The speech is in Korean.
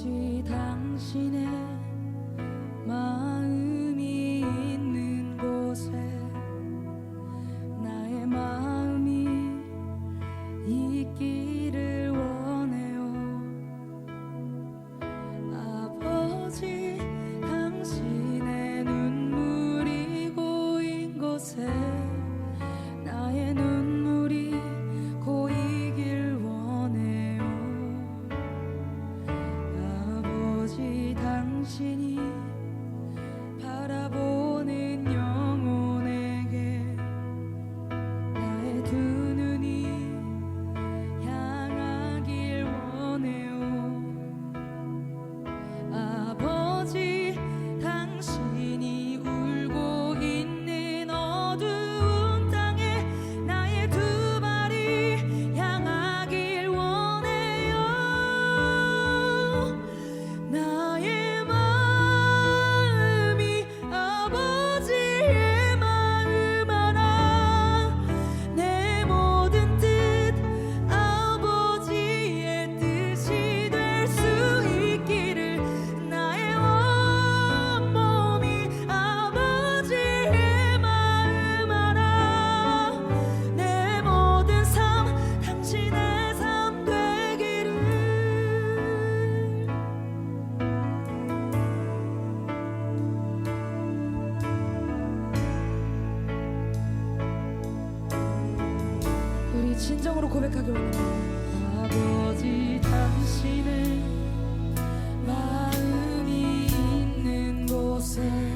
아버지 당신의 진정으로 고백하기 원합니다. 아버지 당신은 마음이 있는 곳에